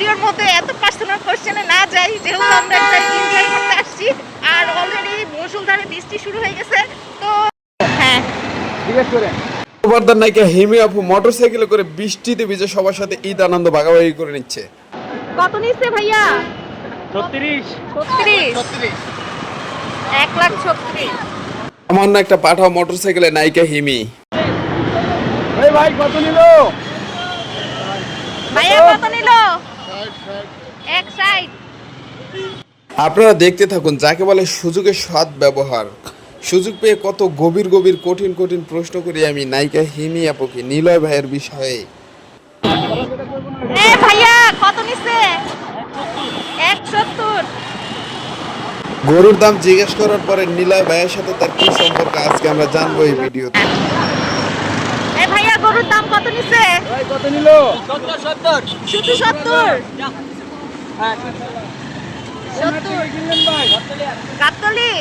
ভিডিওর মধ্যে এত পার্সোনাল কোশ্চেনে না যাই যেহেতু আমরা একটা এনজয় করতে আসছি আর অলরেডি মুসুলধারে বৃষ্টি শুরু হয়ে গেছে তো হ্যাঁ। বর্দার নায়িকা হিমি আপু মোটরসাইকেলে করে বৃষ্টিতে ভিজে সবার সাথে ঈদ আনন্দ ভাগাভাগি করে নিচ্ছে। কত নিচ্ছে ভাইয়া? এক লাখ আমার না একটা পাঠাও মোটরসাইকেলে নায়িকা হিমি। এই ভাই কত নিল? ভাইয়া কত নিল? এক সাইড আপনারা দেখতে থাকুন যাকে বলে সুযোগের সৎ ব্যবহার। সুযোগ পেয়ে কত গভীর গভীর কঠিন কঠিন প্রশ্ন করি আমি নায়িকা হিমি আপুকে নিলয় ভাইয়ের বিষয়ে। এ ভাইয়া কত নিচ্ছে? এক গরুর দাম জিজ্ঞেস করার পরে নিলয় ভাইয়ের সাথে তার কি সম্পর্ক আজকে আমরা জানব এই ভিডিওতে। এ ভাইয়া গরুর দাম কত ভাই কত নিল? শুধু সত্তর। সত্তর। কিনলেন ভাই গাবতলি?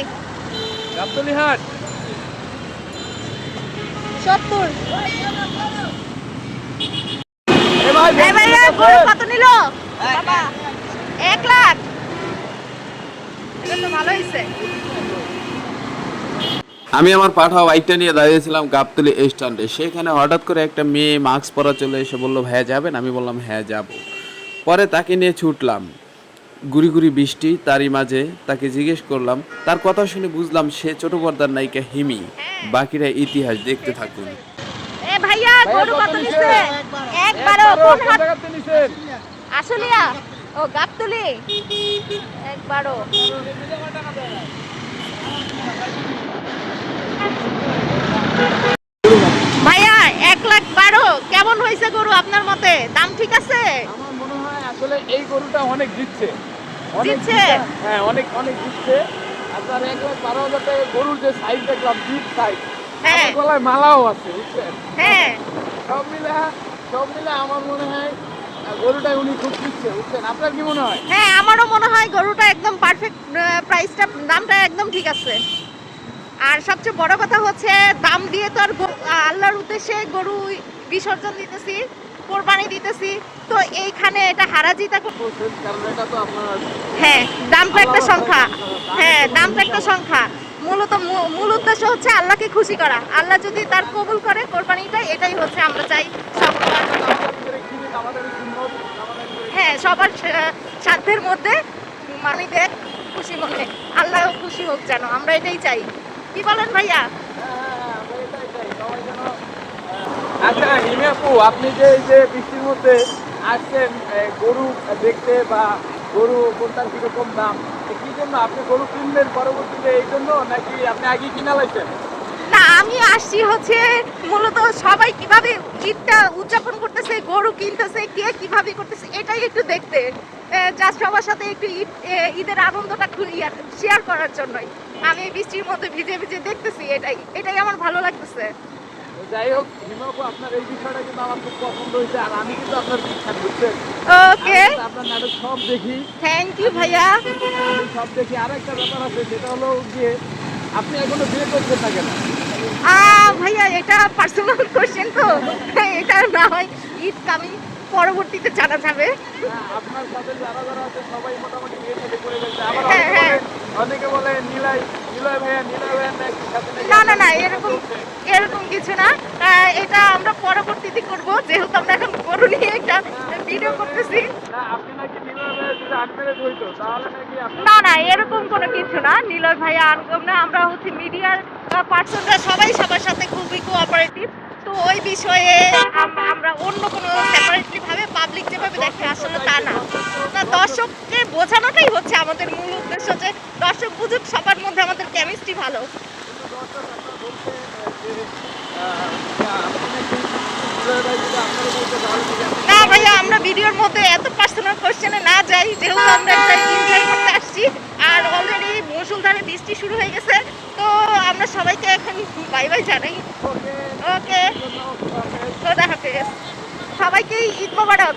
গাবতলি হাট। সত্তর। এ ভাই এ ভাইয়া গরু কত নিল? বাবা এক লাখ। এটা তো ভালো হয়েছে আমি আমার পাঠাও বাইকটা নিয়ে দাঁড়িয়েছিলাম গাবতলি স্ট্যান্ডে। সেখানে হঠাৎ করে একটা মেয়ে মাস্ক পরা চলে এসে বলল ভাইয়া যাবেন? আমি বললাম হ্যাঁ যাব। পরে তাকে নিয়ে ছুটলাম। গুড়ি গুড়ি বৃষ্টি তারই মাঝে তাকে জিজ্ঞেস করলাম তার কথা শুনে বুঝলাম সে ছোট পর্দার নায়িকা হিমি বাকিরা ইতিহাস দেখতে থাকুন। এ ভাইয়া গরু কত নিচ্ছে একবারও কোন হাট আসলিয়া ও গাবতলি? একবারও। ভাইয়া এক লাখ বারো কেমন হয়েছে গরু আপনার মতে? দাম ঠিক আছে? আমার মনে হয় আসলে এই গরুটা অনেক দিচ্ছে। দিচ্ছে? হ্যাঁ অনেক অনেক দিচ্ছে। আর তার এক লাখ বারো হাজার টাকা গরুর যে সাইজ দেখলাম বিগ সাইজ হ্যাঁ। গলায় মালাও আছে বুঝছেন? হ্যাঁ। সব মিলে সব মিলে আমার মনে হয় গরুটা উনি খুব দিচ্ছে বুঝছেন? আপনার কি মনে হয়? হ্যাঁ আমারও মনে হয় গরুটা একদম পারফেক্ট প্রাইসটা দামটা একদম ঠিক আছে। আর সবচেয়ে বড় কথা হচ্ছে দাম দিয়ে তো আর আল্লাহর উদ্দেশ্যে গরু বিসর্জন দিতেছি কোরবানি দিতেছি তো এইখানে এটা হারাজিতা হ্যাঁ দামটা একটা সংখ্যা। হ্যাঁ দামটা একটা সংখ্যা। মূলত মূল উদ্দেশ্য হচ্ছে আল্লাহকে খুশি করা। আল্লাহ যদি তার কবুল করে কোরবানিটা এটাই হচ্ছে আমরা চাই সব করে কিনে আমাদের সুন্নত আমাদের করে হ্যাঁ সবার সাধ্যের মধ্যে দেখ খুশি মনে আল্লাহ খুশি হোক যেন, আমরা এটাই চাই। কি বলেন ভাইয়া? আচ্ছা হিমে আপু, আপনি যে এই যে বৃষ্টির মধ্যে আসছেন গরু দেখতে বা গরু কোনটার কীরকম দাম কি জন্য আপনি গরু কিনবেন পরবর্তীতে এই জন্য, নাকি আপনি আগে কিনা লাইছেন? না আমি আসছি হচ্ছে মূলত সবাই কীভাবে ঈদটা উদযাপন করতেছে গরু কিনতেছে কে কীভাবে করতেছে এটাই একটু দেখতে। জাস্ট সবার সাথে একটু ঈদ ঈদের আনন্দটা শেয়ার করার জন্যই। আমি বৃষ্টির মধ্যে ভিজে ভিজে দেখতেছি এটাই এটাই আমার ভালো লাগতেছে। যাই হোক হিমে আপনার এই বিষয়টা কিন্তু আমার খুব পছন্দ হয়েছে আর আমি কিন্তু আপনার বিখ্যাত বুঝছেন? ওকে আপনার নাটক সব দেখি। থ্যাংক ইউ ভাইয়া। সব দেখি। আর একটা ব্যাপার আছে সেটা হলো গিয়ে আপনি এখনও বিয়ে করছেন না কেন? ভাইয়া এটা পার্সোনাল কোশ্চেন তো। এটা না হয় ঈদ কামিং পরবর্তীতে জানা যাবে। হ্যাঁ, আপনার সাথে যারা যারা আছে সবাই মোটামুটি বিয়ে শাদী করে ফেলছে আবার হ্যাঁ, অনেকে হ্যাঁ। বলে- অনেকে বলে নিলয় নিলয় ভাইয়া নিলয় ভাইয়া না না না এরকম এরকম কিছু না। এটা আমরা পরবর্তীতে করব যেহেতু আমরা এখন গরু নিয়ে একটা ভিডিও করতেছি না আপনি নাকি নিলয় ভাইয়া যদি আনমেরেজ হইতো তাহলে নাকি আপনি না না এরকম কোনো কিছু না। নিলয় ভাইয়া না আমরা হচ্ছে মিডিয়ার পার্সনরা সবাই সবার সাথে খুবই কোঅপারেটিভ তো ওই বিষয়ে আমরা অন্য কোনো সেপারেটলি ভাবে পাবলিক যেভাবে দেখে আসলে তা না। না দর্শককে বোঝানোটাই হচ্ছে আমাদের মূল উদ্দেশ্য যে দর্শক বুঝুক সবার মধ্যে আমাদের কেমিস্ট্রি ভালো। না ভাইয়া, আমরা ভিডিওর মধ্যে এত পার্সোনাল কোশ্চেনে না যাই, যেহেতু আমরা একটা এনজয় করতে আসছি, আর অলরেডি মুসুলধারে বৃষ্টি শুরু হয়ে গেছে, তো আমরা সবাইকে এখন বাই বাই জানাই। ওকে খোদা হাফেজ সবাইকেই ঈদ মোবারক।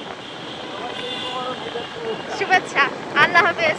শুভেচ্ছা, আল্লাহ হাফেজ।